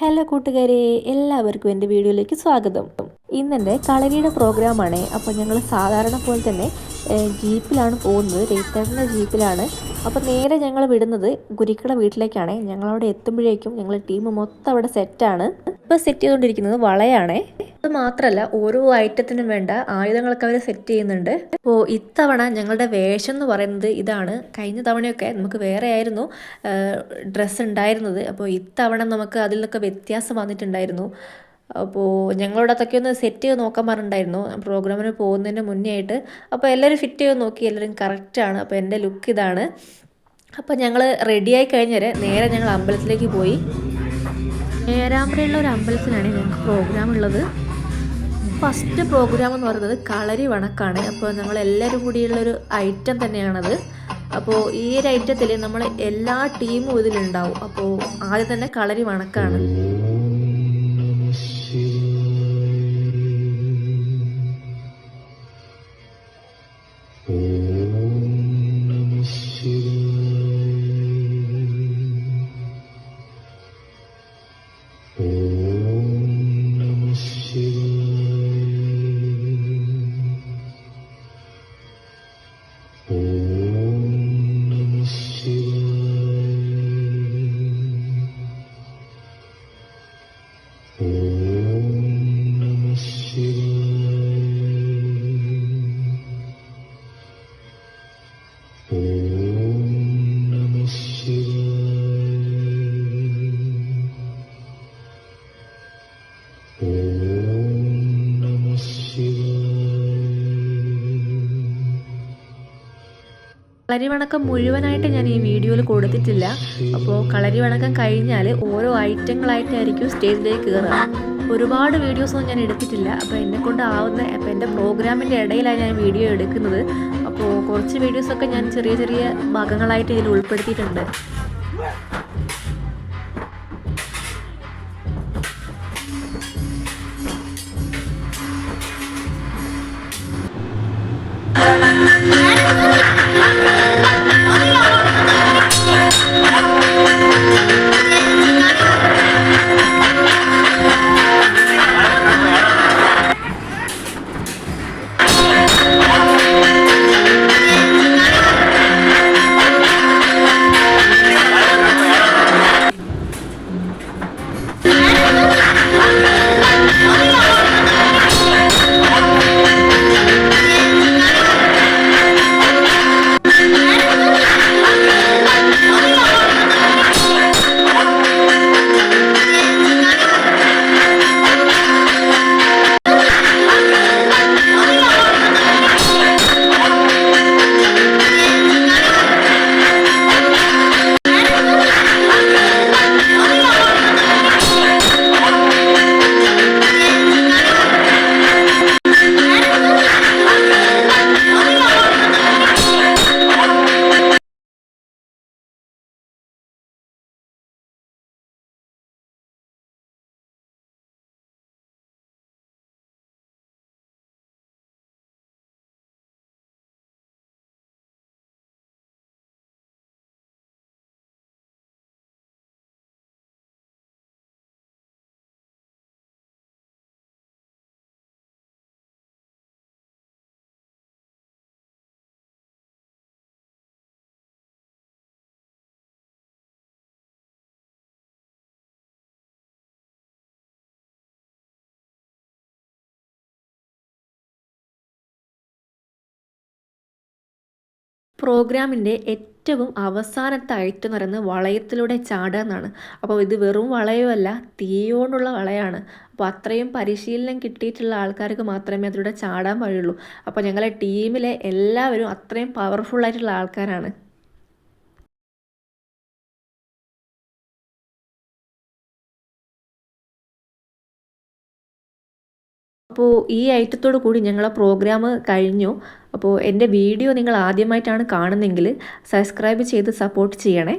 Hello കൂട്ടുകാരെ എല്ലാവർക്കും എന്റെ വീഡിയോയിലേക്ക് സ്വാഗതം. ഇന്നെന്റെ കളരിയുടെ പ്രോഗ്രാമാണ്. അപ്പോൾ ഞങ്ങൾ സാധാരണ പോലെ തന്നെ ജീപ്പിലാണ് പോകുന്നത്. രജിത്തേട്ടന്റെ ജീപ്പിലാണ്. അപ്പോൾ നേരെ ഞങ്ങൾ വിടുന്നത് ഗുരിക്കട വീട്ടിലേക്കാണ്. ഞങ്ങളവിടെ എത്തുമ്പോഴേക്കും ഞങ്ങൾ ടീം മൊത്തം അവിടെ സെറ്റാണ് ഇപ്പോൾ സെറ്റ് ചെയ്തുകൊണ്ടിരിക്കുന്നത് വളയാണേ. അത് മാത്രമല്ല ഓരോ ഐറ്റത്തിനും വേണ്ട ആയുധങ്ങളൊക്കെ അവർ സെറ്റ് ചെയ്യുന്നുണ്ട്. അപ്പോൾ ഇത്തവണ ഞങ്ങളുടെ വേഷം എന്ന് പറയുന്നത് ഇതാണ്. കഴിഞ്ഞ തവണയൊക്കെ നമുക്ക് വേറെ ആയിരുന്നു ഡ്രസ്സ് ഉണ്ടായിരുന്നത്. അപ്പോൾ ഇത്തവണ നമുക്ക് അതിൽ നിന്നൊക്കെ വ്യത്യാസം വന്നിട്ടുണ്ടായിരുന്നു. അപ്പോൾ ഞങ്ങളോട് അതൊക്കെ ഒന്ന് സെറ്റ് ചെയ്ത് നോക്കാൻ പറഞ്ഞിട്ടുണ്ടായിരുന്നു. പ്രോഗ്രാമിന് പോകുന്നതിന് മുന്നേ ആയിട്ട് അപ്പോൾ എല്ലാവരും ഫിറ്റ് ചെയ്ത് നോക്കി. എല്ലാവരും കറക്റ്റാണ് അപ്പോൾ എന്റെ ലുക്ക് ഇതാണ്. അപ്പോൾ ഞങ്ങൾ റെഡിയായി കഴിഞ്ഞാൽ നേരെ ഞങ്ങൾ അമ്പലത്തിലേക്ക് പോയി. ഏരാമ്പ്രയുള്ള ഒരു അമ്പലത്തിലാണ് ഞങ്ങൾക്ക് പ്രോഗ്രാം ഉള്ളത്. ഫസ്റ്റ് പ്രോഗ്രാം എന്ന് പറയുന്നത് കളരി വണക്കാണ്. അപ്പോൾ നമ്മൾ എല്ലാവരും കൂടിയുള്ളൊരു ഐറ്റം തന്നെയാണത്. അപ്പോൾ ഈ ഒരു ഐറ്റത്തിൽ നമ്മൾ എല്ലാ ടീമും ഇതിലുണ്ടാവും. അപ്പോൾ ആദ്യം തന്നെ കളരി വണക്കാണ്. Mm. കളരി വണക്കം മുഴുവനായിട്ട് ഞാൻ ഈ വീഡിയോയിൽ കൊടുത്തിട്ടില്ല. അപ്പോൾ കളരി വണക്കം കഴിഞ്ഞാൽ ഓരോ ഐറ്റങ്ങളായിട്ടായിരിക്കും സ്റ്റേജിലേക്ക് കയറുക ഒരുപാട് വീഡിയോസൊന്നും ഞാൻ എടുത്തിട്ടില്ല. അപ്പോൾ എന്നെ കൊണ്ട് ആവുന്ന അപ്പോൾ എന്റെ പ്രോഗ്രാമിന്റെ ഇടയിലാണ് ഞാൻ വീഡിയോ എടുക്കുന്നത്. അപ്പോൾ കുറച്ച് വീഡിയോസൊക്കെ ഞാൻ ചെറിയ ചെറിയ ഭാഗങ്ങളായിട്ട് ഇതിൽ ഉൾപ്പെടുത്തിയിട്ടുണ്ട്. Yeah. പ്രോഗ്രാമിന്റെ ഏറ്റവും അവസാനത്തെ ഐറ്റം എന്ന് വളയത്തിലൂടെ ചാടുക എന്നാണ് അപ്പോൾ ഇത് വെറും വളയമല്ല തീയോണ്ടുള്ള വളയാണ്. അപ്പോൾ അത്രയും പരിശീലനം കിട്ടിയിട്ടുള്ള ആൾക്കാർക്ക് മാത്രമേ അതിലൂടെ ചാടാൻ കഴിയുള്ളൂ. അപ്പോൾ ഞങ്ങളെ ടീമിലെ എല്ലാവരും അത്രയും പവർഫുള്ളായിട്ടുള്ള ആൾക്കാരാണ്. അപ്പോൾ ഈ ഐറ്റത്തോടു കൂടി ഞങ്ങളെ പ്രോഗ്രാം കഴിഞ്ഞു. അപ്പോൾ എന്റെ വീഡിയോ നിങ്ങൾ ആദ്യമായിട്ടാണ് കാണുന്നതെങ്കിൽ സബ്സ്ക്രൈബ് ചെയ്ത് സപ്പോർട്ട് ചെയ്യണേ.